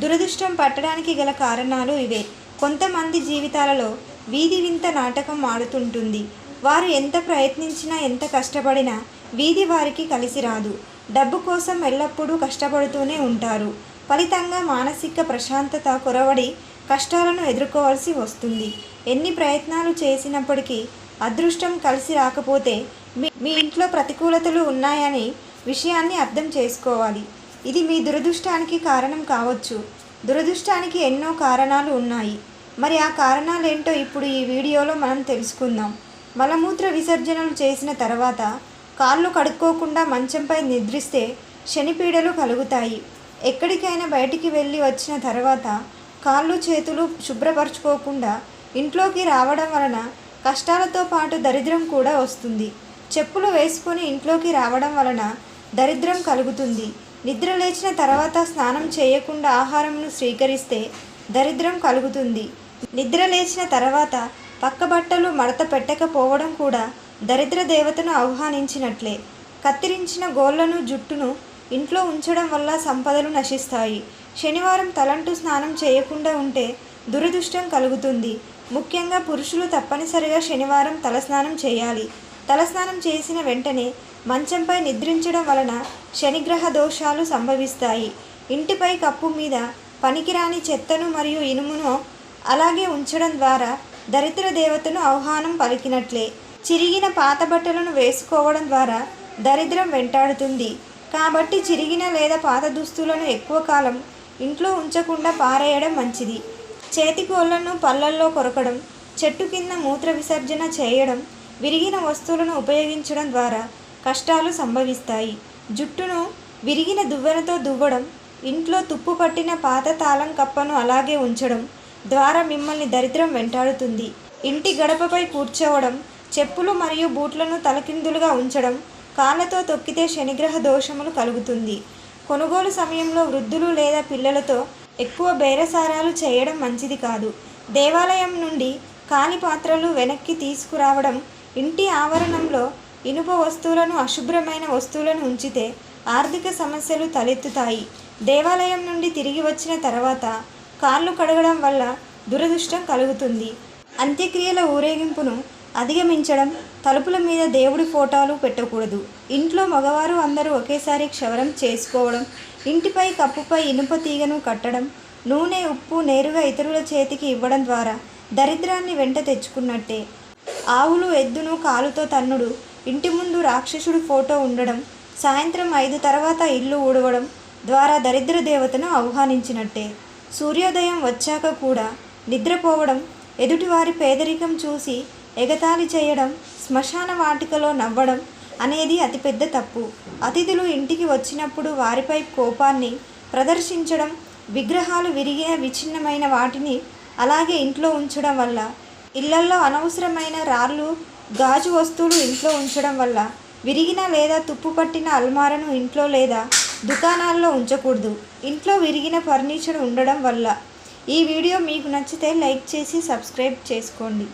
దురదృష్టం పట్టడానికి గల కారణాలు ఇవే. కొంతమంది జీవితాలలో వీధి వింత నాటకం ఆడుతుంటుంది. వారు ఎంత ప్రయత్నించినా ఎంత కష్టపడినా వీధి వారికి కలిసి రాదు. డబ్బు కోసం ఎల్లప్పుడూ కష్టపడుతూనే ఉంటారు. ఫలితంగా మానసిక ప్రశాంతత కొరవడి కష్టాలను ఎదుర్కోవాల్సి వస్తుంది. ఎన్ని ప్రయత్నాలు చేసినప్పటికీ అదృష్టం కలిసి రాకపోతే మీ మీ ఇంట్లో ప్రతికూలతలు ఉన్నాయని విషయాన్ని అర్థం చేసుకోవాలి. ఇది మీ దురదృష్టానికి కారణం కావచ్చు. దురదృష్టానికి ఎన్నో కారణాలు ఉన్నాయి. మరి ఆ కారణాలు ఏంటో ఇప్పుడు ఈ వీడియోలో మనం తెలుసుకుందాం. మలమూత్ర విసర్జనలు చేసిన తర్వాత కాళ్ళు కడుక్కోకుండా మంచంపై నిద్రిస్తే శనిపీడలు కలుగుతాయి. ఎక్కడికైనా బయటికి వెళ్ళి వచ్చిన తర్వాత కాళ్ళు చేతులు శుభ్రపరచుకోకుండా ఇంట్లోకి రావడం వలన కష్టాలతో పాటు దరిద్రం కూడా వస్తుంది. చెప్పులు వేసుకొని ఇంట్లోకి రావడం వలన దరిద్రం కలుగుతుంది. నిద్ర లేచిన తర్వాత స్నానం చేయకుండా ఆహారంను స్వీకరిస్తే దరిద్రం కలుగుతుంది. నిద్ర లేచిన తర్వాత పక్క బట్టలు మడత పెట్టకపోవడం కూడా దరిద్ర దేవతను ఆహ్వానించినట్లే. కత్తిరించిన గోళ్ళను జుట్టును ఇంట్లో ఉంచడం వల్ల సంపదలు నశిస్తాయి. శనివారం తలంటు స్నానం చేయకుండా ఉంటే దురదృష్టం కలుగుతుంది. ముఖ్యంగా పురుషులు తప్పనిసరిగా శనివారం తలస్నానం చేయాలి. తలస్నానం చేసిన వెంటనే మంచంపై నిద్రించడం వలన శనిగ్రహ దోషాలు సంభవిస్తాయి. ఇంటిపై కప్పు మీద పనికిరాని చెత్తను మరియు ఇనుమును అలాగే ఉంచడం ద్వారా దరిద్ర దేవతను ఆహ్వానం పలికినట్లే. చిరిగిన పాత బట్టలను వేసుకోవడం ద్వారా దరిద్రం వెంటాడుతుంది. కాబట్టి చిరిగిన లేదా పాత దుస్తులను ఎక్కువ కాలం ఇంట్లో ఉంచకుండా పారేయడం మంచిది. చేతికోళ్ళను పళ్ళల్లో కొరకడం చెట్టు కింద మూత్ర విసర్జన చేయడం విరిగిన వస్తువులను ఉపయోగించడం ద్వారా కష్టాలు సంభవిస్తాయి. జుట్టును విరిగిన దువ్వెనతో దువ్వడం ఇంట్లో తుప్పు పట్టిన పాత తాళం కప్పను అలాగే ఉంచడం ద్వారా మిమ్మల్ని దరిద్రం వెంటాడుతుంది. ఇంటి గడపపై కూర్చోవడం చెప్పులు మరియు బూట్లను తలకిందులుగా ఉంచడం కాళ్ళతో తొక్కితే శనిగ్రహ దోషములు కలుగుతుంది. కొనుగోలు సమయంలో వృద్ధులు లేదా పిల్లలతో ఎక్కువ బేరసారాలు చేయడం మంచిది కాదు. దేవాలయం నుండి కాలి పాత్రలు వెనక్కి తీసుకురావడం ఇంటి ఆవరణంలో ఇనుప వస్తువులను అశుభ్రమైన వస్తువులను ఉంచితే ఆర్థిక సమస్యలు తలెత్తుతాయి. దేవాలయం నుండి తిరిగి వచ్చిన తర్వాత కాళ్ళు కడగడం వల్ల దురదృష్టం కలుగుతుంది. అంత్యక్రియల ఊరేగింపును అధిగమించడం తలుపుల మీద దేవుడి ఫోటోలు పెట్టకూడదు. ఇంట్లో మగవారు అందరూ ఒకేసారి క్షవరం చేసుకోవడం ఇంటిపై కప్పుపై ఇనుప తీగను కట్టడం నూనె ఉప్పు నేరుగా ఇతరుల చేతికి ఇవ్వడం ద్వారా దరిద్రాన్ని వెంట తెచ్చుకున్నట్టే. ఆవులు ఎద్దును కాలుతో తన్నుడు. ఇంటి ముందు రాక్షసుడు ఫోటో ఉండడం సాయంత్రం ఐదు తర్వాత ఇల్లు ఊడవడం ద్వారా దరిద్ర దేవతను ఆహ్వానించినట్టే. సూర్యోదయం వచ్చాక కూడా నిద్రపోవడం ఎదుటివారి పేదరికం చూసి ఎగతాళి చేయడం శ్మశాన వాటికలో నవ్వడం అనేది అతిపెద్ద తప్పు. అతిథులు ఇంటికి వచ్చినప్పుడు వారిపై కోపాన్ని ప్రదర్శించడం విగ్రహాలు విరిగిన విచ్ఛిన్నమైన వాటిని అలాగే ఇంట్లో ఉంచడం వల్ల ఇళ్ళల్లో అనవసరమైన రాళ్ళు గాజు వస్తువులు ఇంట్లో ఉంచడం వల్ల విరిగిన లేదా తుప్పు పట్టిన అల్మారను ఇంట్లో లేదా దుకాణాల్లో ఉంచకూడదు. ఇంట్లో విరిగిన ఫర్నిచర్ ఉండడం వల్ల. ఈ వీడియో మీకు నచ్చితే లైక్ చేసి సబ్స్క్రైబ్ చేసుకోండి.